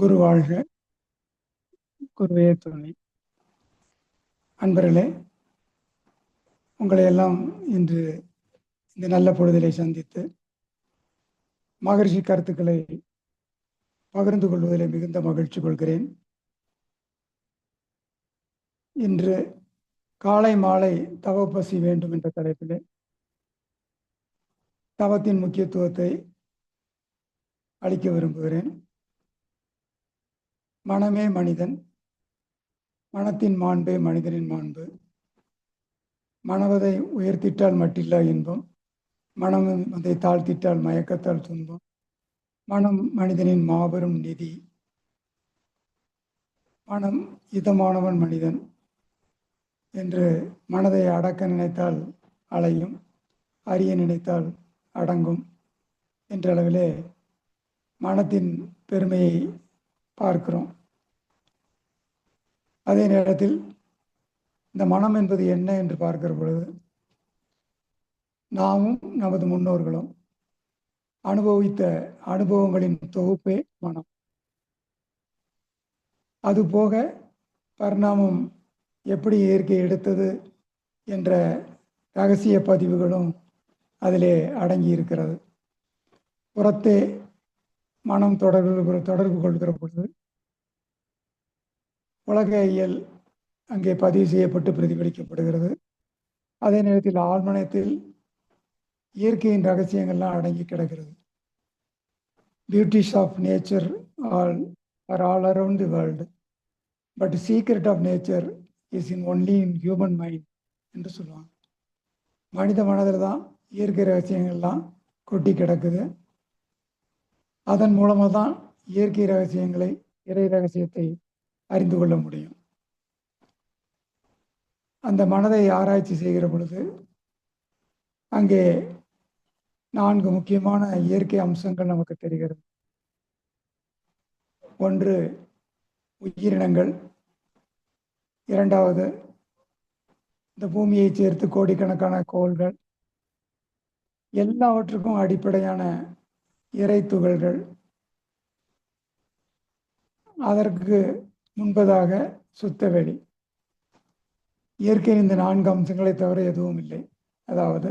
குரு வாழ்க. குருவே துணை. அன்பர்களே உங்களை எல்லாம் இன்று இந்த நல்ல பொழுதிலே சந்தித்து மகரிஷி கருத்துக்களை பகிர்ந்து கொள்வதில் மிகுந்த மகிழ்ச்சி கொள்கிறேன். இன்று காலை மாலை தவப்பசி வேண்டும் என்ற தலைப்பிலே தவத்தின் முக்கியத்துவத்தை அளிக்க விரும்புகிறேன். மனமே மனிதன் மனத்தின் மாண்பே மனிதனின் மாண்பு. மனவதை உயர்த்திட்டால் மட்டில்லா இன்பம் மனம் அதை தாழ்த்திட்டால் மயக்கத்தால் துன்பம் மனம் மனிதனின் மாபெரும் நிதி. மனம் இதமானவன் மனிதன் என்று மனதை அடக்க நினைத்தால் அலையும் அறிய நினைத்தால் அடங்கும் என்ற அளவிலே மனத்தின் பெருமையை பார்க்கிறோம். அதே நேரத்தில் இந்த மனம் என்பது என்ன என்று பார்க்கிற பொழுது நாமும் நமது முன்னோர்களும் அனுபவித்த அனுபவங்களின் தொகுப்பே மனம். அதுபோக பரிணாமம் எப்படி இயற்கை எடுத்தது என்ற ரகசிய பதிவுகளும் அதிலே அடங்கி இருக்கிறது புறத்தே மனம் தொடர்பு தொடர்பு கொள்கிற பொழுது உலக இயல் அங்கே பதிவு செய்யப்பட்டு பிரதிபலிக்கப்படுகிறது. அதே நேரத்தில் ஆழ்மனத்தில் இயற்கையின் ரகசியங்கள்லாம் அடங்கி கிடக்கிறது. Beauties of nature all are all around the world but secret of nature is in only in human mind என்று சொல்லுவாங்க. மனித மனதில் தான் இயற்கை ரகசியங்கள்லாம் கொட்டி கிடக்குது. அதன் மூலமாக தான் இயற்கை ரகசியங்களை இறை ரகசியத்தை அறிந்து கொள்ள முடியும். அந்த மனதை ஆராய்ச்சி செய்கிற பொழுது அங்கே நான்கு முக்கியமான இயற்கை அம்சங்கள் நமக்கு தெரிகிறது. ஒன்று உயிரினங்கள். இரண்டாவது இந்த பூமியை சேர்த்து கோடிக்கணக்கான கோள்கள். எல்லாவற்றுக்கும் அடிப்படையான இறை துகள்கள் அதற்கு முன்பதாக சுத்தவெளி. இயற்கையின் இந்த நான்கு அம்சங்களை தவிர எதுவும் இல்லை. அதாவது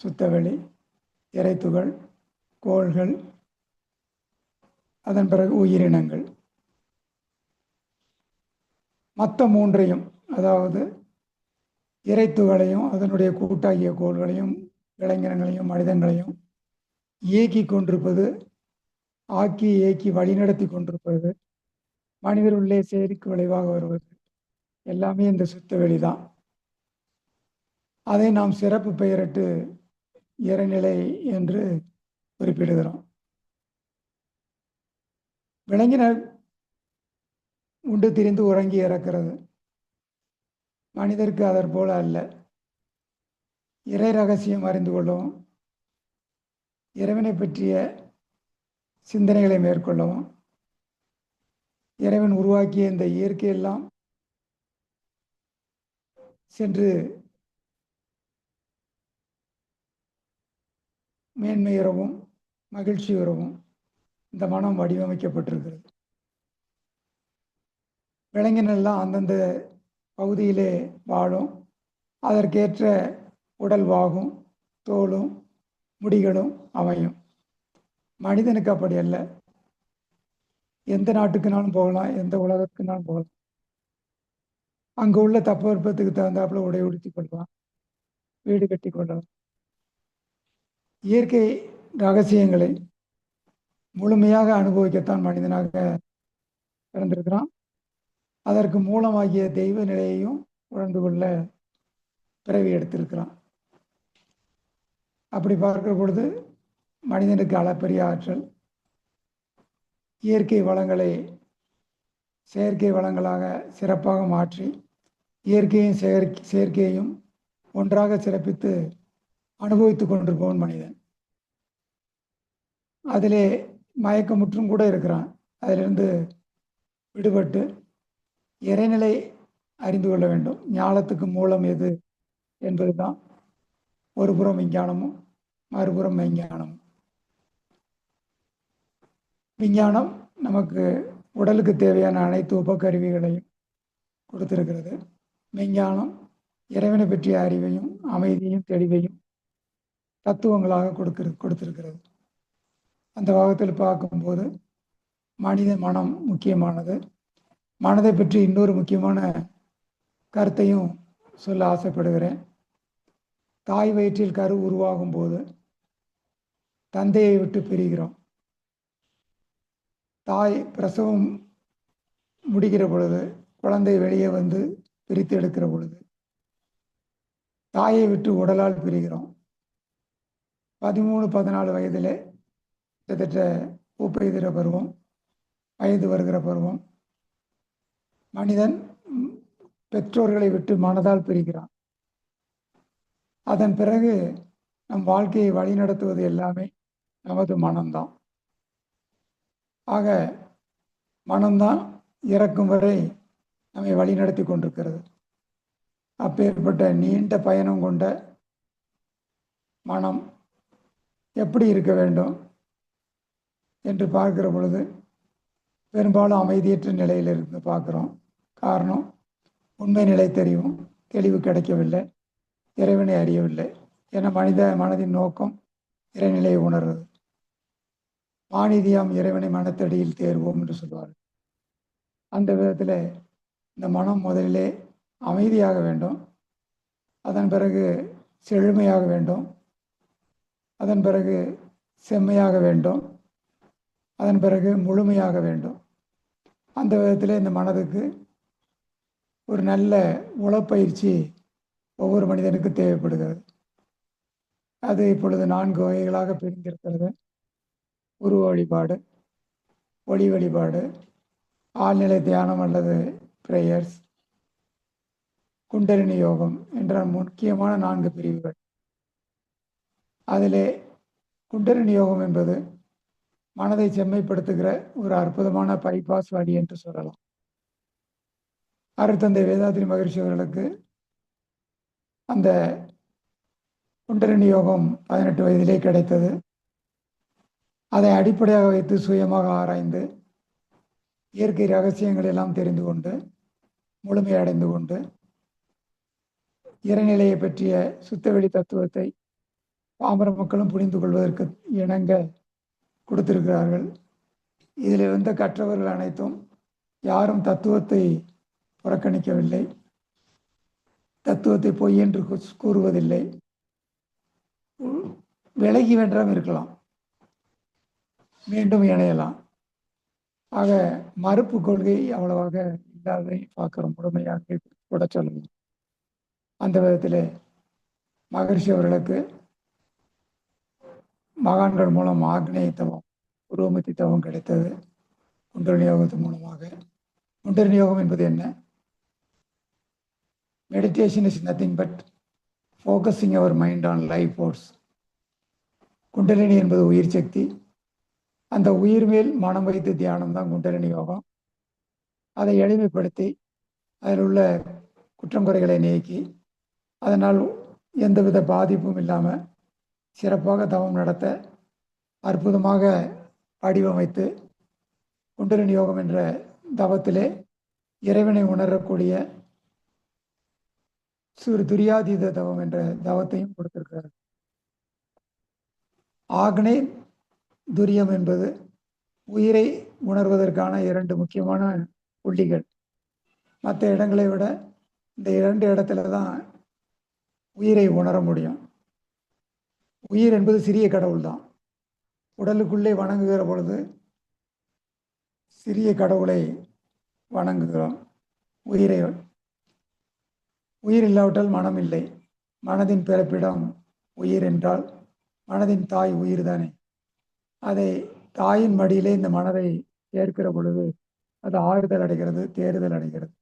சுத்தவெளி இறைத்துகள் கோள்கள் அதன் பிறகு உயிரினங்கள். மற்ற மூன்றையும் அதாவது இறைத்துகளையும் அதனுடைய கூட்டாகிய கோள்களையும் விலங்கினங்களையும் மனிதங்களையும் இயக்கி கொண்டிருப்பது ஆக்கி இயக்கி வழிநடத்தி கொண்டிருப்பது மனிதர் உள்ளே செயலுக்கு விளைவாக வருவது எல்லாமே இந்த சுத்த வெளிதான். அதை நாம் சிறப்பு பெயரிட்டு இறைநிலை என்று குறிப்பிடுகிறோம். விலங்கினர் உண்டு திரிந்து உறங்கி இறக்கிறது. மனிதருக்கு அதற்போல் அல்ல. இறை ரகசியம் அறிந்து கொள்ளவும் இறைவனை பற்றிய சிந்தனைகளை மேற்கொள்ளவும் இறைவன் உருவாக்கிய இந்த இயற்கையெல்லாம் சென்று மேன்மையுறவும் மகிழ்ச்சியுறவும் இந்த மனம் வடிவமைக்கப்பட்டிருக்கிறது. விலங்கினெல்லாம் அந்தந்த பகுதியிலே வாழும். அதற்கேற்ற உடல் வாகும் தோலும் முடிகளும் அமையும். மனிதனுக்கு அப்படி அல்ல. எந்த நாட்டுக்குனாலும் போகலாம் எந்த உலகத்துக்குனாலும் போகலாம். அங்கே உள்ள தட்பவெப்பத்துக்கு தகுந்தாப்புல உடை உடுத்தி கொள்ளலாம் வீடு கட்டி கொள்ளலாம் இயற்கை ரகசியங்களை முழுமையாக அனுபவிக்கத்தான் மனிதனாக பிறந்திருக்கிறான். அதற்கு மூலமாகிய தெய்வ நிலையையும் உணர்ந்து கொள்ள பிறவி எடுத்திருக்கிறான். அப்படி பார்க்கிற பொழுது மனிதனுக்கு அளப்பரிய ஆற்றல் இயற்கை வளங்களை செயற்கை வளங்களாக சிறப்பாக மாற்றி இயற்கையும் செயற்கை செயற்கையையும் ஒன்றாக சிறப்பித்து அனுபவித்து கொண்டிருப்பவன் மனிதன். அதிலே மயக்கமுற்றும் கூட இருக்கிறான். அதிலிருந்து விடுபட்டு இறைநிலை அறிந்து கொள்ள வேண்டும். ஞானத்துக்கு மூலம் எது என்பது தான் ஒரு புறம் விஞ்ஞானமும் மறுபுறம் மெய்ஞானமும். விஞ்ஞானம் நமக்கு உடலுக்கு தேவையான அனைத்து உபகருவிகளையும் கொடுத்திருக்கிறது. விஞ்ஞானம் இறைவனை பற்றிய அறிவையும் அமைதியும் தெளிவையும் தத்துவங்களாக கொடுக்கிற கொடுத்திருக்கிறது. அந்த வகத்தில் பார்க்கும்போது மனித மனம் முக்கியமானது. மனதை பற்றி இன்னொரு முக்கியமான கருத்தையும் சொல்ல ஆசைப்படுகிறேன். தாய் வயிற்றில் கரு உருவாகும் போது தந்தையை விட்டு பிரிகிறோம். தாய் பிரசவம் முடிகிற பொழுது குழந்தை வெளியே வந்து பிரித்து எடுக்கிற பொழுது தாயை விட்டு உடலால் பிரிகிறோம். பதிமூணு பதினாலு வயதில் கிட்டத்தட்ட பூப்பெய்திற பருவம் வயது வருகிற பருவம். மனிதன் பெற்றோர்களை விட்டு மனதால் பிரிகிறான் அதன் பிறகு நம் வாழ்க்கையை வழிநடத்துவது எல்லாமே நமது மனம்தான். ஆக மனம்தான் இறக்கும் வரை நம்மை வழிநடத்தி கொண்டிருக்கிறது. அப்பேற்பட்ட நீண்ட பயணம் கொண்ட மனம் எப்படி இருக்க வேண்டும் என்று பார்க்கிற பொழுது பெரும்பாலும் அமைதியற்ற நிலையில் இருந்து பார்க்குறோம். காரணம் உண்மை நிலை தெரியும் தெளிவு கிடைக்கவில்லை இறைவனை அறியவில்லை. என மனித மனதின் நோக்கம் இறைநிலையை உணர்வது மாநிதியாம் இறைவனை மனத்தடியில் தேர்வோம் என்று சொல்வார் அந்த விதத்தில் இந்த மனம் முதலிலே அமைதியாக வேண்டும். அதன் பிறகு செழுமையாக வேண்டும். அதன் பிறகு செம்மையாக வேண்டும். அதன் பிறகு முழுமையாக வேண்டும். அந்த விதத்தில் இந்த மனதுக்கு ஒரு நல்ல உளப்பயிற்சி ஒவ்வொரு மனிதனுக்கு தேவைப்படுகிறது. அது இப்பொழுது நான்கு வகைகளாக பிரிந்திருக்கிறது. உருவ வழிபாடு ஒளி வழிபாடு ஆழ்நிலை தியானம் அல்லது ப்ரேயர்ஸ் குண்டலினி யோகம் என்ற முக்கியமான நான்கு பிரிவுகள். அதிலே குண்டலினி யோகம் என்பது மனதை செம்மைப்படுத்துகிற ஒரு அற்புதமான பைபாஸ் வழி என்று சொல்லலாம். அருத்தந்தை வேதாத்ரி மகிழ்ச்சி அவர்களுக்கு அந்த குண்டலினி யோகம் பதினெட்டு வயதிலே கிடைத்தது. அதை அடிப்படையாக வைத்து சுயமாக ஆராய்ந்து இயற்கை ரகசியங்கள் எல்லாம் தெரிந்து கொண்டு முழுமையடைந்து கொண்டு இறைநிலையை பற்றிய சுத்தவெளி தத்துவத்தை பாமர மக்களும் புரிந்து கொள்வதற்கு இணங்க கொடுத்திருக்கிறார்கள். இதில் இருந்த கற்றவர்கள் அனைத்தும் யாரும் தத்துவத்தை புறக்கணிக்கவில்லை. தத்துவத்தை பொய் என்று கூறுவதில்லை. விலகி வென்றாம் இருக்கலாம். மீண்டும் இணையலாம். ஆக மறுப்பு கொள்கை அவ்வளவாக இல்லாததை பார்க்கிறோம். முழுமையாக கூட சொல்லலாம் அந்த விதத்திலே மகர்ஷி அவர்களுக்கு மகான்கள் மூலம் ஆக்னேய தவம் உருவமத்தி தவம் கிடைத்தது. குண்டலினி யோகத்தின் மூலமாக. குண்டர் யோகம் என்பது என்ன? Meditation is nothing but focusing our mind on life force Kundalini என்பது உயிர் சக்தி. அந்த உயிர் மேல் மனம் வைத்து தியானம் தான் குண்டலினி யோகம். அதை எளிமைப்படுத்தி அதில் உள்ள குற்றம் குறைகளை நீக்கி அதனால் எந்தவித பாதிப்பும் இல்லாமல் சிறப்பாக தவம் நடத்த அற்புதமாக வடிவமைத்து குண்டலினி யோகம் என்ற தவத்திலே இறைவனை உணரக்கூடிய சிறு துரியாதீத தவம் என்ற தவத்தையும் கொடுத்திருக்கிறார். ஆக்னே துரியம் என்பது உயிரை உணர்வதற்கான இரண்டு முக்கியமான புள்ளிகள். மற்ற இடங்களை விட இந்த இரண்டு இடத்துல தான் உயிரை உணர முடியும். உயிர் என்பது சிறிய கடவுள் தான். உடலுக்குள்ளே வணங்குகிற பொழுது சிறிய கடவுளை வணங்குகிறோம். உயிரை உயிர் இல்லாவிட்டால் மனம் இல்லை மனதின் பிறப்பிடம் உயிர் என்றால் மனதின் தாய் உயிர் தானே அதை தாயின் மடியிலே இந்த மனதை ஏற்கிற பொழுது அது ஆறுதல் அடைகிறது தேறுதல் அடைகிறது.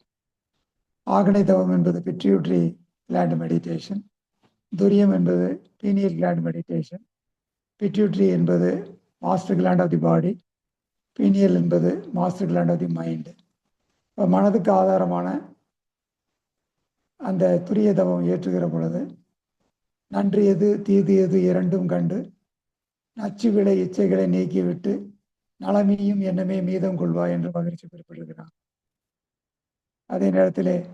ஆகனை தவம் என்பது பிட்ரியூட்ரி கிளாண்ட் மெடிடேஷன் துரியம் என்பது பீனியல் கிளாண்ட் மெடிடேஷன் பிட்யூட்ரி என்பது master gland of the body pineal என்பது master gland of the mind இப்போ மனதுக்கு ஆதாரமான அந்த துரிய தவம் ஏற்றுகிற பொழுது நன்று எது தீது எது இரண்டும் கண்டு நச்சு விளை இச்சைகளை நீக்கிவிட்டு நலமையும் எண்ணமே மீதம் கொள்வாய் என்று மகிழ்ச்சி குறிப்பிடுகிறார். அதே நேரத்திலே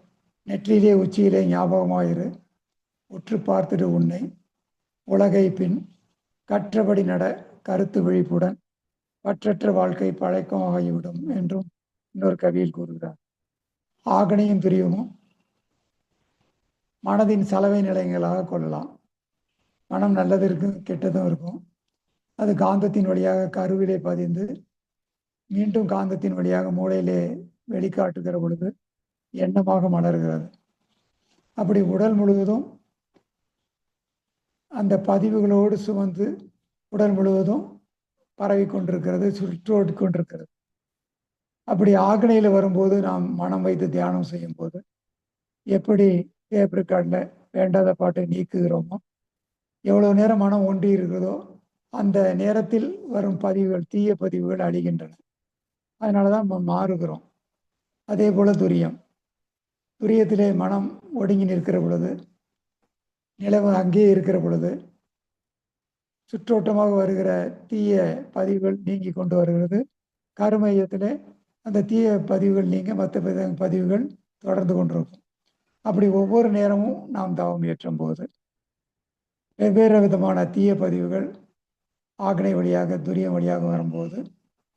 நெற்றியிலே உச்சியிலே ஞாபகமாயிரு. உற்று பார்த்துடு உன்னை. உலகை பின் கற்றபடி நட கருத்து விழிப்புடன் பற்றற்ற வாழ்க்கை பழக்கமாகிவிடும் என்றும் இன்னொரு கவியில் கூறுகிறார். ஆகனையும் பிரிவும் மனதின் சலவை நிலையங்களாக கொள்ளலாம். மனம் நல்லது இருக்கும் கெட்டதும் இருக்கும். அது காந்தத்தின் வழியாக கருவிலே பதிந்து மீண்டும் காந்தத்தின் வழியாக மூளையிலே வெளிக்காட்டுகிற பொழுது எண்ணமாக மலர்கிறது. அப்படி உடல் முழுவதும் அந்த பதிவுகளோடு சுமந்து உடல் முழுவதும் பரவி கொண்டிருக்கிறது சுற்றோடி கொண்டிருக்கிறது. அப்படி ஆக்னையில் வரும்போது நாம் மனம் வைத்து தியானம் செய்யும் போது எப்படி டேப் ரெக்கார்டில் வேண்டாத பாட்டை நீக்குகிறோமோ எவ்வளோ நேரம் மனம் ஒன்றி இருக்கிறதோ அந்த நேரத்தில் வரும் பதிவுகள் தீய பதிவுகள் அழிகின்றன. அதனால தான் நம்ம மாறுகிறோம். அதே போல் துரியம். துரியத்திலே மனம் ஒடுங்கி நிற்கிற பொழுது நிலவு அங்கேயே இருக்கிற பொழுது சுற்றோட்டமாக வருகிற தீய பதிவுகள் நீங்கி கொண்டு வருகிறது. கருமையத்தில் அந்த தீய பதிவுகள் நீங்க மற்ற பதிவுகள் தொடர்ந்து கொண்டிருக்கும். அப்படி ஒவ்வொரு நேரமும் நாம் தவம் ஏற்றும் போது வெவ்வேறு விதமான தீய பதிவுகள் ஆக்னை வழியாக துரியம் வழியாக வரும்போது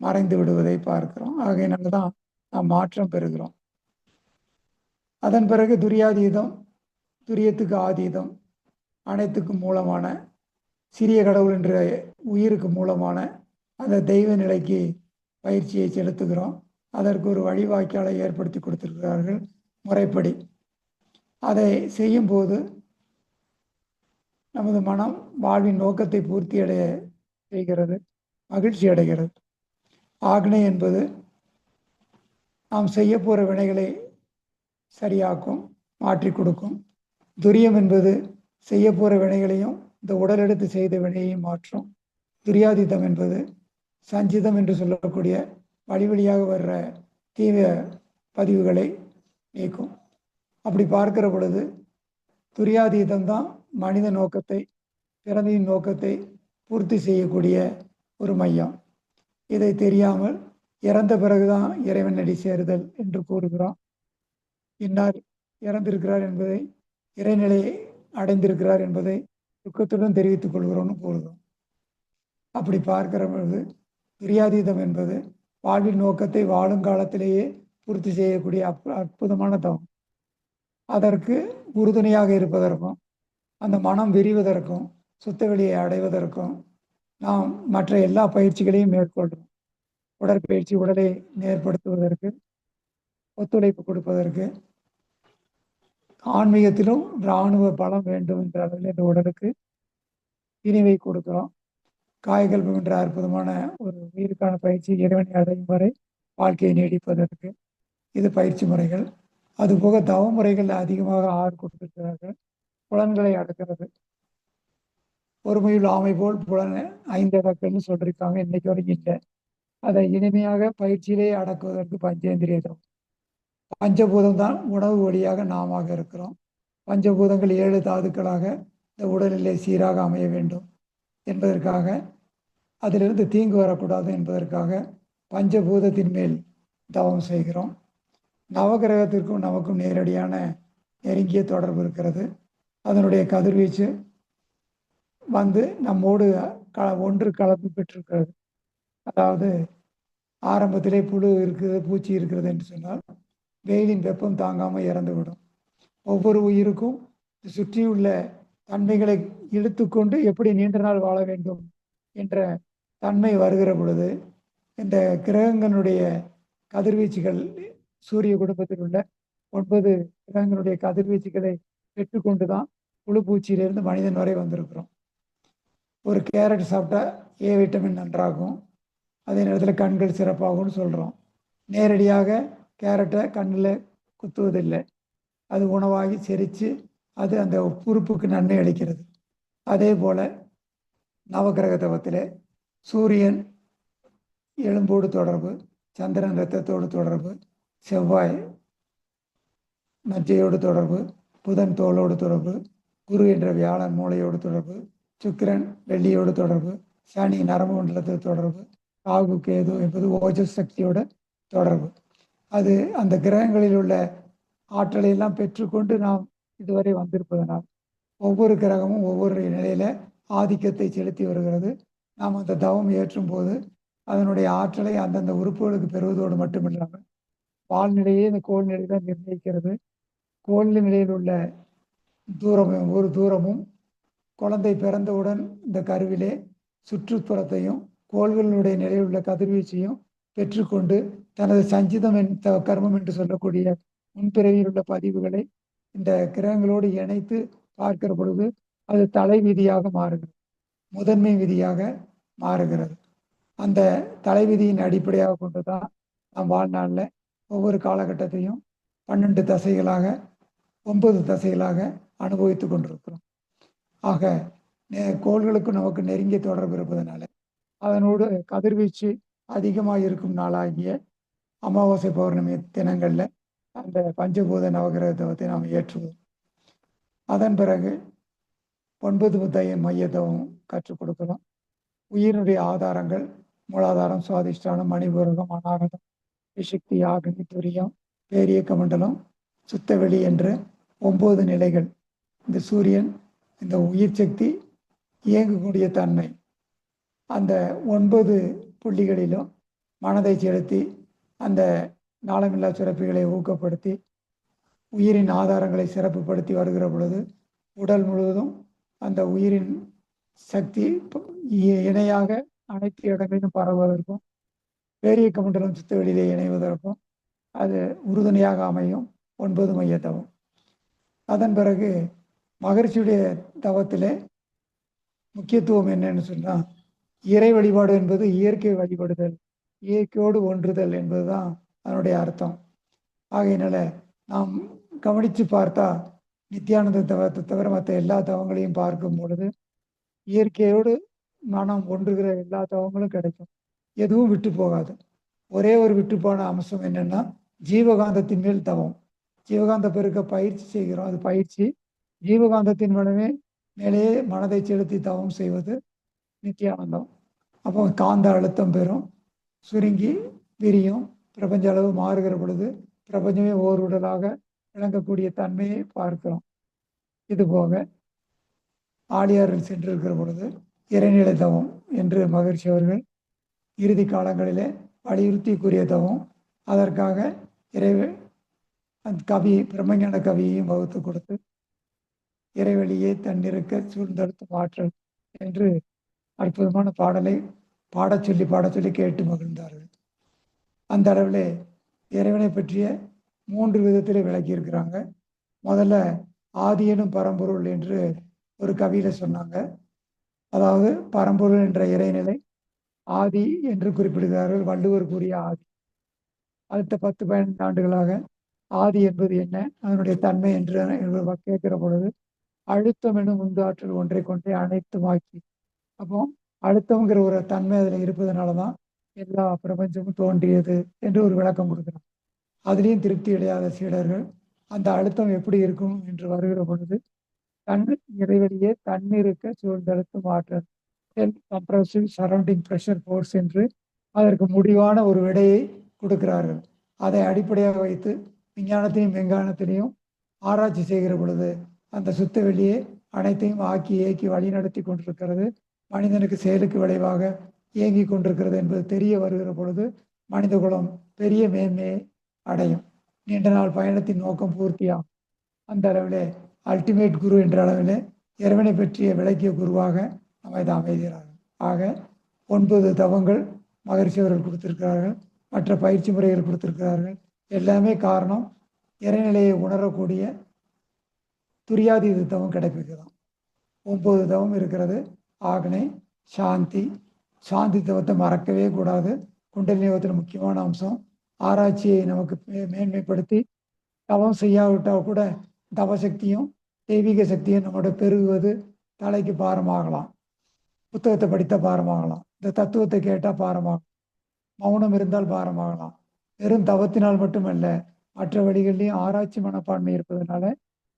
மறைந்து விடுவதை பார்க்கிறோம். ஆகையினால தான் நாம் மாற்றம் பெறுகிறோம். அதன் பிறகு துரியாதீதம் துரியத்துக்கு ஆதீதம் அனைத்துக்கும் மூலமான சிறிய கடவுள் என்ற உயிருக்கு மூலமான அந்த தெய்வ நிலைக்கு பயிற்சியை செலுத்துகிறோம். அதற்கு ஒரு வழிவாய்க்காலை ஏற்படுத்தி கொடுத்திருக்கிறார்கள் முறைப்படி. அதை செய்யும்போது நமது மனம் வாழ்வின் நோக்கத்தை பூர்த்தி அடைய செய்கிறது மகிழ்ச்சி அடைகிறது. ஆக்னை என்பது நாம் செய்ய போகிற வினைகளை சரியாக்கும் மாற்றி கொடுக்கும். துரியம் என்பது செய்ய போகிற வினைகளையும் இந்த உடல் எடுத்து செய்த வினையையும் மாற்றும். துரியாதித்தம் என்பது சஞ்சிதம் என்று சொல்லக்கூடிய வழி வழியாக வர்ற தீவிர பதிவுகளை நீக்கும். அப்படி பார்க்கிற பொழுது துரியாதீதம் தான் மனித நோக்கத்தை பிறந்தியின் நோக்கத்தை பூர்த்தி செய்யக்கூடிய ஒரு மையம். இதை தெரியாமல் இறந்த பிறகுதான் இறைவன் அடி சேருதல் என்று கூறுகிறோம். இன்னார் இறந்திருக்கிறார் என்பதை இறைநிலை அடைந்திருக்கிறார் என்பதை துக்கத்துடன் தெரிவித்துக் கொள்கிறோம்னு கூறுகிறோம். அப்படி பார்க்கிற பொழுது பிரியாதீதம் என்பது வாழ்வின் நோக்கத்தை வாழும் காலத்திலேயே பூர்த்தி செய்யக்கூடிய அப் அற்புதமான தவம். அதற்கு உறுதுணையாக இருப்பதற்கும் அந்த மனம் விரிவதற்கும் சுத்த வெளியை அடைவதற்கும் நாம் மற்ற எல்லா பயிற்சிகளையும் மேற்கொள்கிறோம் உடற்பயிற்சி உடலை நேர்படுத்துவதற்கு ஒத்துழைப்பு கொடுப்பதற்கு ஆன்மீகத்திலும் இராணுவ பலம் வேண்டும் என்ற அளவில் இந்த உடலுக்கு இனிவை கொடுக்கிறோம். காய்கல்பம் என்ற அற்புதமான ஒரு உயிருக்கான பயிற்சி இறைவனை அடையும் வரை வாழ்க்கையை நீடிப்பதற்கு இது பயிற்சி முறைகள். அதுபோக தவ முறைகள் அதிகமாக ஆறு கொடுத்திருக்கிறார்கள். புலன்களை அடக்கிறது. ஒருமையுள் ஆமை போல் புலன் ஐந்து சொல்லியிருக்காங்க இன்னைக்கு வரைக்கும் இல்லை. அதை இனிமையாக பயிற்சியிலே அடக்குவதற்கு பஞ்சேந்திரியதம் பஞ்சபூதம் தான் உணவு வழியாக நாம இருக்கிறோம். பஞ்சபூதங்கள் ஏழு தாதுக்களாக இந்த உடல்நிலை சீராக அமைய வேண்டும் என்பதற்காக அதிலிருந்து தீங்கு வரக்கூடாது என்பதற்காக பஞ்சபூதத்தின் மேல் தவம் செய்கிறோம். நவகிரகத்திற்கும் நமக்கும் நேரடியான நெருங்கிய தொடர்பு இருக்கிறது. அதனுடைய கதிர்வீச்சு வந்து நம்மோடு க ஒன்று கலப்பு பெற்றிருக்கிறது. அதாவது ஆரம்பத்திலே புழு இருக்குது பூச்சி இருக்கிறது என்று சொன்னால் வெயிலின் வெப்பம் தாங்காமல் இறந்துவிடும். ஒவ்வொரு உயிருக்கும் சுற்றியுள்ள தன்மைகளை இழுத்துக்கொண்டு எப்படி நீண்ட நாள் வாழ வேண்டும் என்ற தன்மை வருகிற பொழுது இந்த கிரகங்களுடைய கதிர்வீச்சுகள் சூரிய குடும்பத்தில் உள்ள ஒன்பது கிரகங்களுடைய கதிர்வீச்சுகளை பெற்றுக்கொண்டு தான் புழு பூச்சியிலிருந்து மனிதன் வரை வந்திருக்கிறோம். ஒரு கேரட் சாப்பிட்டா ஏ விட்டமின் நன்றாகும். அதே நேரத்தில் கண்கள் சிறப்பாகும்னு சொல்கிறோம் நேரடியாக கேரட்டை கண்ணில் குத்துவதில்லை. அது உணவாகி செரித்து அது அந்த உறுப்புக்கு நன்மை அளிக்கிறது. அதே போல் நவகிரக தவத்தில் சூரியன் எலும்போடு தொடர்பு சந்திரன் ரத்தத்தோடு தொடர்பு செவ்வாய் மஜ்ஜையோடு தொடர்பு புதன் தோளோடு தொடர்பு குரு என்ற வியாழன் மூளையோடு தொடர்பு சுக்கிரன் வெள்ளியோடு தொடர்பு சனி நரம்பு மண்டலத்தில் தொடர்பு ராகு கேது என்பது ஓஜஸ் சக்தியோட தொடர்பு. அது அந்த கிரகங்களில் உள்ள ஆற்றலை எல்லாம் பெற்றுக்கொண்டு நாம் இதுவரை வந்திருப்பதனால் ஒவ்வொரு கிரகமும் ஒவ்வொரு நிலையில ஆதிக்கத்தை செலுத்தி வருகிறது. நாம் அந்த தவம் ஏற்றும் போது அதனுடைய ஆற்றலை அந்தந்த உறுப்புகளுக்கு பெறுவதோடு மட்டுமில்லாமல் வாழ்நிலையே இந்த கோல் நிலை தான் நிர்ணயிக்கிறது. கோல் நிலையில் உள்ள தூரமும் ஒரு தூரமும் குழந்தை பிறந்தவுடன் இந்த கருவிலே சுற்றுப்புறத்தையும் கோள்களுடைய நிலையில் உள்ள கதிர்வீச்சையும் பெற்றுக்கொண்டு தனது சஞ்சிதம் என்ற கர்மம் என்று சொல்லக்கூடிய முன்பிறவியில் உள்ள பதிவுகளை இந்த கிரகங்களோடு இணைத்து பார்க்கிற பொழுது அது தலை விதியாக மாறுகிறது. முதன்மை விதியாக மாறுகிறது. அந்த தலைவிதியின் அடிப்படையாக கொண்டு தான் நம் வாழ்நாளில் ஒவ்வொரு காலகட்டத்தையும் பன்னெண்டு தசைகளாக ஒன்பது தசைகளாக அனுபவித்து கொண்டிருக்கிறோம். ஆக நே- கோள்களுக்கும் நமக்கு நெருங்கிய தொடர்பு இருப்பதனால அதனோடு கதிர்வீச்சு அதிகமாக இருக்கும் நாளாகிய அமாவாசை பௌர்ணமி தினங்களில் அந்த பஞ்சபூத நவகிரக தவத்தை நாம் ஏற்றுவோம் அதன் பிறகு ஒன்பது முத்தைய மையத்தவும் கற்றுக் கொடுக்கலாம். உயிரினுடைய ஆதாரங்கள் மூலாதாரம் சுவாதிஷ்டானம் மணிபூரகம் அநாகதம் விசக்தி ஆகனி துரியம் பேரியக்க மண்டலம் சுத்தவெளி என்ற ஒன்பது நிலைகள். இந்த சூரியன் இந்த உயிர் சக்தி இயங்கக்கூடிய தன்மை. அந்த ஒன்பது புள்ளிகளிலும் மனதை செலுத்தி அந்த நாளமில்லா சுரப்பிகளை ஊக்கப்படுத்தி உயிரின் ஆதாரங்களை சிறப்புப்படுத்தி வருகிற பொழுது உடல் முழுவதும் அந்த உயிரின் சக்தி இணையாக அனைத்து இடங்களிலும் பரவுவதற்கும் பேரியக்க மண்டலம் சுத்தவெளியிலே இணைவதற்கும் அது உறுதுணையாக அமையும். ஒன்பது மையத்தவும். அதன் பிறகு மகர்ஷியுடைய தவத்தில் முக்கியத்துவம் என்னன்னு சொன்னால் இறை வழிபாடு என்பது இயற்கை வழிபடுதல் இயற்கையோடு ஒன்றுதல் என்பதுதான் அதனுடைய அர்த்தம். ஆகையினால நாம் கவனித்து பார்த்தா நித்யானந்த தவத்தை தவிர மற்ற எல்லா தவங்களையும் பார்க்கும் பொழுது இயற்கையோடு மனம் ஒன்றுகிற எல்லா தவங்களும் கிடைக்கும். எதுவும் விட்டு போகாது. ஒரே ஒரு விட்டுப்போன அம்சம் என்னென்னா ஜீவகாந்தத்தின் மேல் தவம். ஜீவகாந்த பெருக்க பயிற்சி செய்கிறோம். அது பயிற்சி ஜீவகாந்தத்தின் மனமே மேலேயே மனதை செலுத்தி தவம் செய்வது நித்தியானந்தம். அப்போ காந்த அழுத்தம் பெறும். சுருங்கி விரியும். பிரபஞ்ச அளவு மாறுகிற பொழுது பிரபஞ்சமே ஓர் உடலாக விளங்கக்கூடிய தன்மையை பார்க்கிறோம். இது போக ஆழியாரில் சென்றிருக்கிற பொழுது இறைநிலை தவம் என்று மகிழ்ச்சி அவர்கள் இறுதி காலங்களிலே வலியுறுத்தி கூறிய தவம். அதற்காக இறை அந்த கவி பிரம்மஞான கவியையும் வகுத்து கொடுத்து இறைவெளியே தன்னிருக்க சூழ்ந்தெடுத்து ஆற்றல் என்று அற்புதமான பாடலை பாடச் சொல்லி பாடச் சொல்லி கேட்டு மகிழ்ந்தார்கள். அந்த அளவிலே இறைவனை பற்றிய மூன்று விதத்தில் விளக்கியிருக்கிறாங்க. முதல்ல ஆதியனும் பரம்பொருள் என்று ஒரு கவியில சொன்னாங்க. அதாவது பரம்பொருள் என்ற இறைநிலை ஆதி என்று குறிப்பிடுகிறார்கள் வள்ளுவர் கூறிய ஆதி. அடுத்த பத்து பதினைந்து ஆண்டுகளாக ஆதி என்பது என்ன அதனுடைய தன்மை என்று கேட்கிற பொழுது அழுத்தம் எனும் உண்டாற்றல் ஒன்றை கொண்டே அனைத்துமாக்கி அப்போ அழுத்தம்ங்கிற ஒரு தன்மை அதில் இருப்பதனால தான் எல்லா பிரபஞ்சமும் தோன்றியது என்று ஒரு விளக்கம் கொடுக்கிறார். அதுலேயும் திருப்தி அடையாத சீடர்கள் அந்த அழுத்தம் எப்படி இருக்கும் என்று வருகிற பொழுது தன் இறைவெளியே தன்னிருக்க சூழ்ந்தழுத்தும் ஆற்றல் self compressive surrounding pressure force என்று அதற்கு முடிவான ஒரு விடையை கொடுக்கிறார்கள். அதை அடிப்படையாக வைத்து விஞ்ஞானத்தையும் விஞ்ஞானத்திலையும் ஆராய்ச்சி செய்கிற பொழுது அந்த சுத்த வெளியே அனைத்தையும் ஆக்கி இயக்கி வழிநடத்தி கொண்டிருக்கிறது. மனிதனுக்கு செயலுக்கு விளைவாக இயங்கி கொண்டிருக்கிறது என்பது தெரிய வருகிற பொழுது மனித குலம் பெரிய மேன்மையை அடையும். நீண்ட நாள் பயணத்தின் நோக்கம் பூர்த்தியாகும். அந்த அளவிலே அல்டிமேட் குரு என்ற அளவிலே இறைவனை பற்றிய விளக்கிய குருவாக அமைத அமைகிறார்கள். ஆக ஒன்பது தவங்கள் மகிழ்ச்சி அவர்கள் கொடுத்திருக்கிறார்கள். மற்ற பயிற்சி முறைகள் கொடுத்திருக்கிறார்கள். எல்லாமே காரணம் இறைநிலையை உணரக்கூடிய துரியாதீத தவம் கிடைப்பிக்குதான் ஒன்பது தவம் இருக்கிறது. ஆக்னை சாந்தி. சாந்தி தவத்தை மறக்கவே கூடாது. குண்டலினி யோகத்தில் முக்கியமான அம்சம் ஆராய்ச்சியை நமக்கு மே- மேன்மைப்படுத்தி தவம் செய்யாவிட்டால் கூட தவசக்தியும் தெய்வீக சக்தியும் நம்மோட பெருகுவது தலைக்கு பாரமாகலாம். புத்தகத்தை படித்த பாரமாகலாம். இந்த தத்துவத்தை கேட்டால் பாரமாகும் மௌனம் இருந்தால் பாரமாகலாம். வெறும் தவத்தினால் மட்டுமல்ல மற்ற வழிகள்லையும் ஆராய்ச்சி மனப்பான்மை இருப்பதனால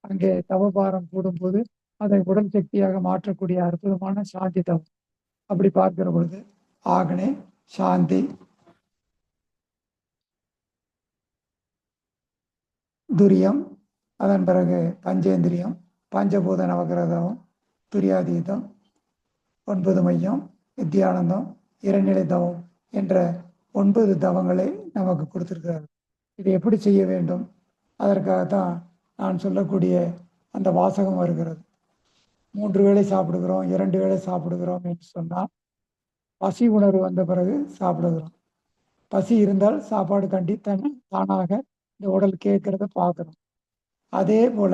அங்கே தவபாரம் கூடும்போது அதை உடல் சக்தியாக மாற்றக்கூடிய அற்புதமான சாந்தி தவம். அப்படி பார்க்கிற பொழுது ஆகனே சாந்தி. துரியம் அதன் பிறகு பஞ்சேந்திரியம் பஞ்சபூத நவகிரதம் துரியாதீதம் ஒன்பது மையம் நித்தியானந்தம் இறைநிலை தவம் என்ற ஒன்பது தவங்களை நமக்கு கொடுத்துருக்கிறார். இது எப்படி செய்ய வேண்டும்? அதற்காகத்தான் நான் சொல்லக்கூடிய அந்த வாசகம் வருகிறது. மூன்று வேளை சாப்பிடுகிறோம் இரண்டு வேளை சாப்பிடுகிறோம் என்று சொன்னால் பசி உணர்வு வந்த பிறகு சாப்பிடுகிறோம். பசி இருந்தால் சாப்பாடு கண்டி தன் தானாக இந்த உடல் கேட்கிறத பார்க்குறோம். அதே போல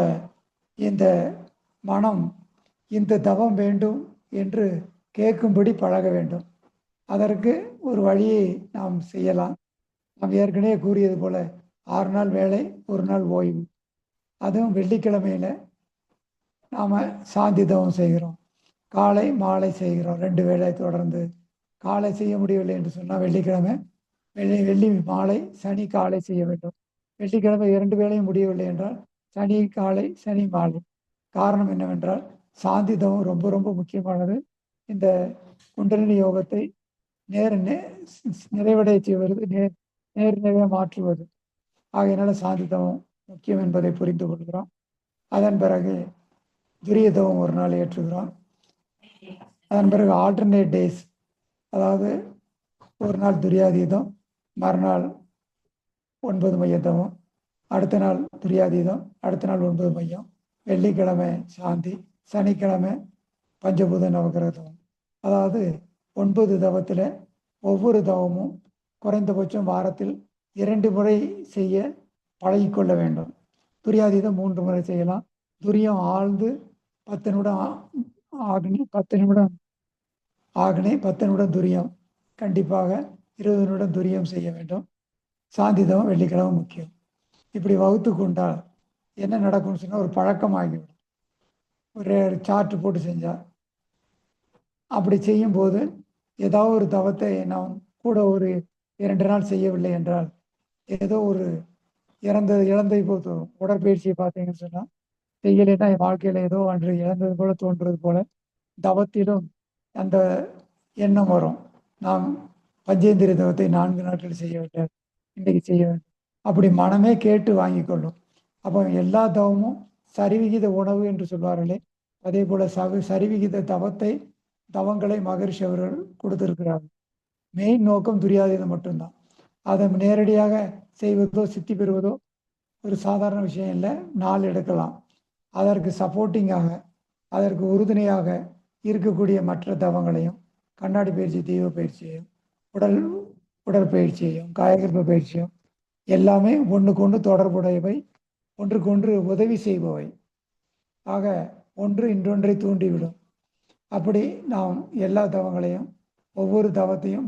இந்த மனம் இந்த தவம் வேண்டும் என்று கேட்கும்படி பழக வேண்டும். அதற்கு ஒரு வழியை நாம் செய்யலாம். நாம் ஏற்கனவே கூறியது போல ஆறு நாள் வேலை ஒரு நாள் ஓய்வு. அதுவும் வெள்ளிக்கிழமையில நாம் சாந்தி தவம் செய்கிறோம். காலை மாலை செய்கிறோம். ரெண்டு வேளை தொடர்ந்து காலை செய்ய முடியவில்லை என்று சொன்னால் வெள்ளிக்கிழமை. வெள்ளி வெள்ளி மாலை சனி காலை செய்ய வேண்டும். வெள்ளிக்கிழமை இரண்டு வேளையும் முடியவில்லை என்றால் சனி காலை சனி மாலை. காரணம் என்னவென்றால் சாந்தி தவம் ரொம்ப ரொம்ப முக்கியமானது. இந்த குண்டலினி யோகத்தை நேர நே- நிறைவடைய செய்வது நேர் நேர்நிலையாக மாற்றுவது. ஆகையினால சாந்தி தவம் முக்கியம் என்பதை புரிந்து கொள்கிறோம். அதன் பிறகு துரியதவம் ஒரு நாள் ஏற்றுகிறோம். அதன் பிறகு ஆல்டர்னேட் டேஸ் அதாவது ஒரு நாள் துரியாதீதம் மறுநாள் ஒன்பது மையத்தவம் அடுத்த நாள் துரியாதீதம் அடுத்த நாள் ஒன்பது மையம். வெள்ளிக்கிழமை சாந்தி சனிக்கிழமை பஞ்சபூத நவகிரகம் அதாவது ஒன்பது தவத்தில் ஒவ்வொரு தவமும் குறைந்தபட்சம் வாரத்தில் இரண்டு முறை செய்ய பழகிக்கொள்ள வேண்டும். துரியாதீதம் மூன்று முறை செய்யலாம். துரியம் ஆழ்ந்து பத்து நிமிடம் ஆ- பத்து நிமிடம் ஆக்னி பத்து நிமிடம் துரியம். கண்டிப்பாக இருபது நிமிடம் துரியம் செய்ய வேண்டும். சாந்திதம் வெள்ளிக்கிழமை முக்கியம். இப்படி வகுத்து கொண்டால் என்ன நடக்கும்னு சொன்னால் ஒரு பழக்கம் ஆகிவிடும் ஒரு சார்ட் போட்டு செஞ்சால் அப்படி செய்யும்போது ஏதாவது ஒரு தவத்தை நான் கூட ஒரு இரண்டு நாள் செய்யவில்லை என்றால் ஏதோ ஒரு இறந்தது இழந்ததை இப்போ உடற்பயிற்சியை பார்த்தீங்கன்னு சொன்னால் செய்யலைன்னா என் வாழ்க்கையில் ஏதோ அன்று இழந்தது போல தோன்றது போல தவத்திலும் அந்த எண்ணம் வரும். நாம் பஞ்சேந்திரிய தவத்தை நான்கு நாட்கள் செய்யவில்லை இன்றைக்கு செய்ய வேண்டும். அப்படி மனமே கேட்டு வாங்கி கொள்ளும். அப்போ எல்லா தவமும் சரிவிகித உணவு என்று சொல்வார்களே. அதே போல சவி சரிவிகித தவத்தை தவங்களை மகரிஷி அவர்கள் கொடுத்திருக்கிறார்கள். மெயின் நோக்கம் துரியாதீதம் மட்டும்தான். அதை நேரடியாக செய்வதோ சித்தி பெறுவதோ ஒரு சாதாரண விஷயம் இல்லை. நாள் எடுக்கலாம். அதற்கு சப்போர்ட்டிங்காக அதற்கு உறுதுணையாக இருக்கக்கூடிய மற்ற தவங்களையும் கண்ணாடி பயிற்சி தெய்வ பயிற்சியையும் உடல் உடற்பயிற்சியையும் காயகல்ப பயிற்சியும் எல்லாமே ஒன்றுக்கு ஒன்று தொடர்புடையவை ஒன்றுக்கொன்று உதவி செய்பவை. ஆக ஒன்று இன்றொன்றை தூண்டிவிடும். அப்படி நாம் எல்லா தவங்களையும் ஒவ்வொரு தவத்தையும்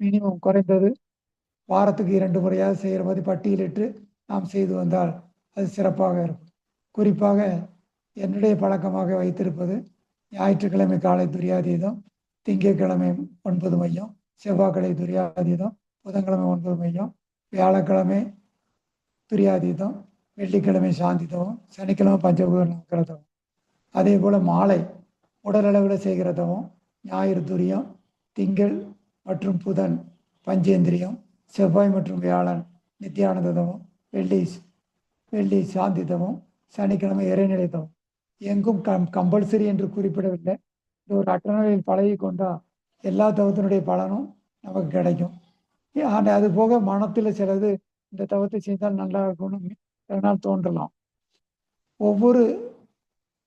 மினிமம் குறைந்தது வாரத்துக்கு இரண்டு முறையாக செய்கிற மாதிரி பட்டியலிட்டு நாம் செய்து வந்தால் அது சிறப்பாக இருக்கும். குறிப்பாக என்னுடைய பழக்கமாக வைத்திருப்பது ஞாயிற்றுக்கிழமை காலை துரியாதீதம் திங்கட்கிழமை ஒன்பது மையம் செவ்வாய்க்கிழமை துரியாதீதம் புதன்கிழமை ஒன்பது மையம் வியாழக்கிழமை துரியாதீதம் வெள்ளிக்கிழமை சாந்திதம் சனிக்கிழமை பஞ்சபூதம் அதே போல் மாலை உடலளவில் செய்கிறதவும் ஞாயிறு துரியம் திங்கள் மற்றும் புதன் பஞ்சேந்திரியம் செவ்வாய் மற்றும் வியாழன் நித்தியானந்த தவம் வெள்ளி வெள்ளி சாந்தி தவம் சனிக்கிழமை இறைநிலை தவம் எங்கும் கம் கம்பல்சரி என்று குறிப்பிடவில்லை. இந்த ஒரு அட்டநிலையில் பழகி கொண்டா எல்லா தவத்தினுடைய பலனும் நமக்கு கிடைக்கும். ஆனால் அது போக மனத்தில் சிலது இந்த தவத்தை செய்தால் நல்லா இருக்கும்னு சில தோன்றலாம்? ஒவ்வொரு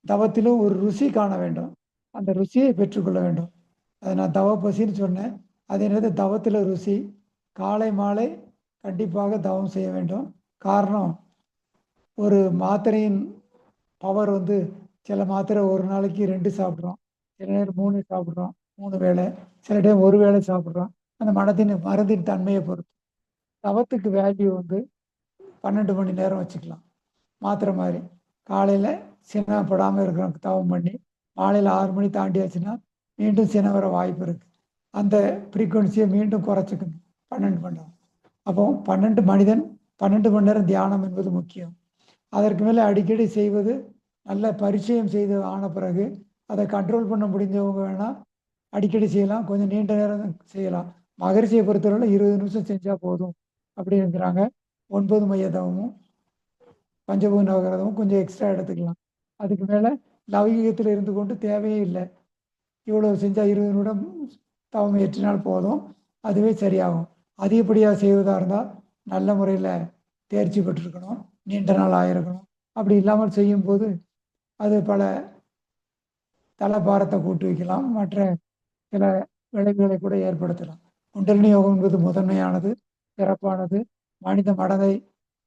தவத்திலும் ஒரு ருசி காண வேண்டும். அந்த ருசியை பெற்றுக்கொள்ள வேண்டும். அதை நான் தவ பசின்னு சொன்னேன். அது என்னது தவத்தில் ருசி காலை மாலை கண்டிப்பாக தவம் செய்ய வேண்டும். காரணம் ஒரு மாத்திரையின் பவர் வந்து சில மாத்திரை ஒரு நாளைக்கு ரெண்டு சாப்பிட்றோம் சில நேரம் மூணு சாப்பிட்றோம் மூணு வேளை சில டைம் ஒரு வேளை சாப்பிட்றோம். அந்த மனத்தின் மருந்தின் தன்மையை பொறுத்து. தவத்துக்கு வேல்யூ வந்து பன்னெண்டு மணி நேரம் வச்சுக்கலாம். மாத்திரை மாதிரி. காலையில் சின்னப்படாமல் இருக்கிறோம் தவம் பண்ணி மாலையில் ஆறு மணி தாண்டியாச்சுன்னா மீண்டும் சின வர வாய்ப்பு இருக்குது அந்த ஃப்ரீக்குவன்சியை மீண்டும் குறைச்சிக்கணும் பன்னெண்டு மணி நேரம். அப்போ பன்னெண்டு மனிதன் பன்னெண்டு மணி நேரம் தியானம் என்பது முக்கியம். அதற்கு மேலே அடிக்கடி செய்வது நல்ல பரிச்சயம் செய்து ஆன பிறகு அதை கண்ட்ரோல் பண்ண முடிஞ்சவங்க வேணால் அடிக்கடி செய்யலாம். கொஞ்சம் நீண்ட நேரம் செய்யலாம். மகரிஷியை பொறுத்தவரை இருபது நிமிஷம் செஞ்சால் போதும் அப்படிங்கிறாங்க. ஒன்பது மையதமும் பஞ்சபூத நவகிரதமும் கொஞ்சம் எக்ஸ்ட்ரா எடுத்துக்கலாம். அதுக்கு மேலே லௌகிகத்தில் இருந்து கொண்டு தேவையே இல்லை. இவ்வளோ செஞ்சால் இருபது நிமிடம் தவம் ஏற்றினால் போதும். அதுவே சரியாகும். அதிகப்படியாக செய்வதாக இருந்தால் நல்ல முறையில் தேர்ச்சி பெற்றிருக்கணும் நீண்ட நாள் ஆகிருக்கணும் அப்படி இல்லாமல் செய்யும்போது அது பல தலபாரத்தை கூட்டு வைக்கலாம். மற்ற சில விளைவுகளை கூட ஏற்படுத்தலாம். குண்டலினி யோகம் என்பது முதன்மையானது சிறப்பானது. மனித மனதை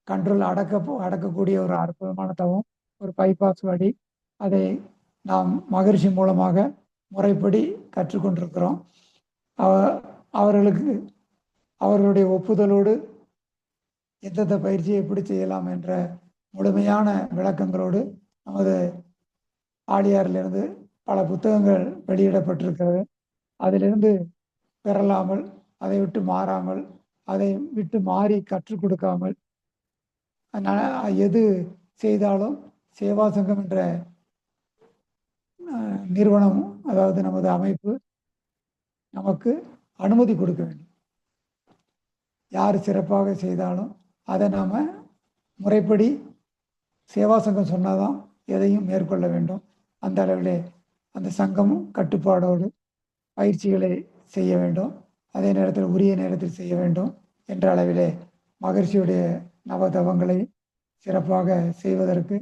கண்ட்ரோல் அடக்க அடக்கக்கூடிய ஒரு அற்புதமான தவம் ஒரு பைபாஸ் வழி. அதை நாம் மகிழ்ச்சி மூலமாக முறைப்படி கற்றுக்கொண்டிருக்கிறோம். அவ அவர்களுக்கு அவர்களுடைய ஒப்புதலோடு எந்தெந்த பயிற்சியை எப்படி செய்யலாம் என்ற முழுமையான விளக்கங்களோடு நமது ஆழியாரிலிருந்து பல புத்தகங்கள் வெளியிடப்பட்டிருக்கிறது. அதிலிருந்து பெறலாமல் அதை விட்டு மாறாமல் அதை விட்டு மாறி கற்றுக் கொடுக்காமல் எது செய்தாலும் சேவா சங்கம் என்ற நிறுவனம் அதாவது நமது அமைப்பு நமக்கு அனுமதி கொடுக்க வேண்டும். யார் சிறப்பாக செய்தாலும் அதை நாம் முறைப்படி சேவா சங்கம் சொன்னாதான் எதையும் மேற்கொள்ள வேண்டும். அந்த அளவிலே அந்த சங்கமும் கட்டுப்பாடோடு பயிற்சிகளை செய்ய வேண்டும். அதே நேரத்தில் உரிய நேரத்தில் செய்ய வேண்டும் என்ற அளவிலே மகிழ்ச்சியுடைய நவதவங்களை சிறப்பாக செய்வதற்கு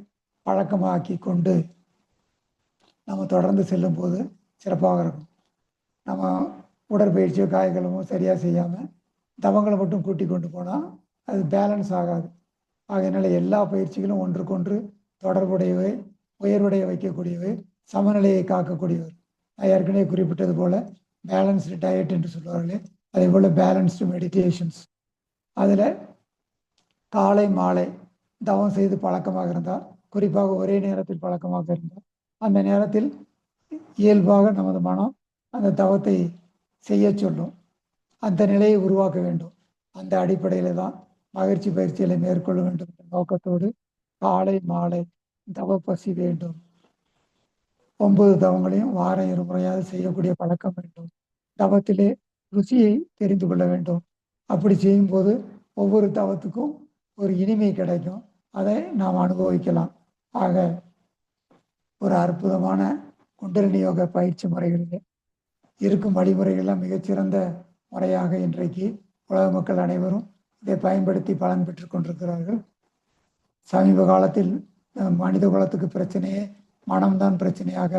பழக்கமாக்கி கொண்டு நம்ம தொடர்ந்து செல்லும் போது சிறப்பாக இருக்கும். நம்ம உடற்பயிற்சியோ காய்களமோ சரியாக செய்யாமல் தவங்களை மட்டும் கூட்டி கொண்டு போனால் அது பேலன்ஸ் ஆகாது. ஆகையினால எல்லா பயிற்சிகளும் ஒன்றுக்கொன்று தொடர்புடையவை உயர்வுடைய வைக்கக்கூடியவை சமநிலையை காக்கக்கூடியவர். நான் ஏற்கனவே குறிப்பிட்டது போல பேலன்ஸ்டு டயட் என்று சொல்வார்களே அதே போல் பேலன்ஸ்டு மெடிடேஷன்ஸ் அதில் காலை மாலை தவம் செய்து பழக்கமாக இருந்தால் குறிப்பாக ஒரே நேரத்தில் பழக்கமாக இருந்தால் அந்த நேரத்தில் இயல்பாக நமது மனம் அந்த தவத்தை செய்ய சொல்லும். அந்த நிலையை உருவாக்க வேண்டும். அந்த அடிப்படையில் தான் மகிழ்ச்சி பயிற்சிகளை மேற்கொள்ள வேண்டும் என்ற நோக்கத்தோடு காலை மாலை தவ பசி வேண்டும். ஒன்பது தவங்களையும் வாரம் இரு முறையாக செய்யக்கூடிய பழக்கம் வேண்டும். தவத்திலே ருசியை தெரிந்து கொள்ள வேண்டும். அப்படி செய்யும்போது ஒவ்வொரு தவத்துக்கும் ஒரு இனிமை கிடைக்கும். அதை நாம் அனுபவிக்கலாம். ஆக ஒரு அற்புதமான குண்டலினி யோக பயிற்சி முறைகளிலே இருக்கும் வழிமுறைகள்லாம் மிகச்சிறந்த முறையாக இன்றைக்கு உலக மக்கள் அனைவரும் இதை பயன்படுத்தி பலன் பெற்று கொண்டிருக்கிறார்கள். சமீப காலத்தில் மனித குலத்துக்கு பிரச்சனையே மனம்தான் பிரச்சனையாக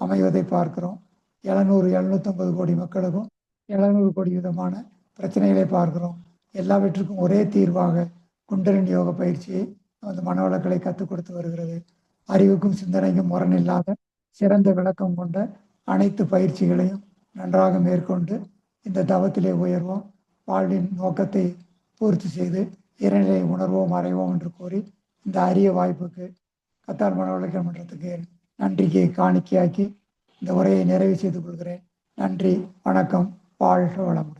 அமைவதை பார்க்கிறோம். எழுநூறு எழுநூற்றம்பது கோடி மக்களுக்கும் எழுநூறு கோடி விதமான பிரச்சனைகளை பார்க்கிறோம். எல்லாவற்றுக்கும் ஒரே தீர்வாக குண்டலின் யோக பயிற்சியை நமது மனவளக்கலை கற்றுக் கொடுத்து வருகிறது. அறிவுக்கும் சிந்தனைக்கும் முரணில்லாத சிறந்த விளக்கம் கொண்ட அனைத்து பயிற்சிகளையும் நன்றாக மேற்கொண்டு இந்த தவத்திலே உயர்வோம். வாழ்வின் நோக்கத்தை பூர்த்தி செய்து இறைநிலை உணர்வோம் அறைவோம் என்று கூறி இந்த அரிய வாய்ப்புக்கு கத்தார் மனவளக்கல் மன்றத்துக்கு நன்றிக்கு காணிக்கையாக்கி இந்த உரையை நிறைவு செய்து கொள்கிறேன். நன்றி வணக்கம் வாழ்க வளமுடன்.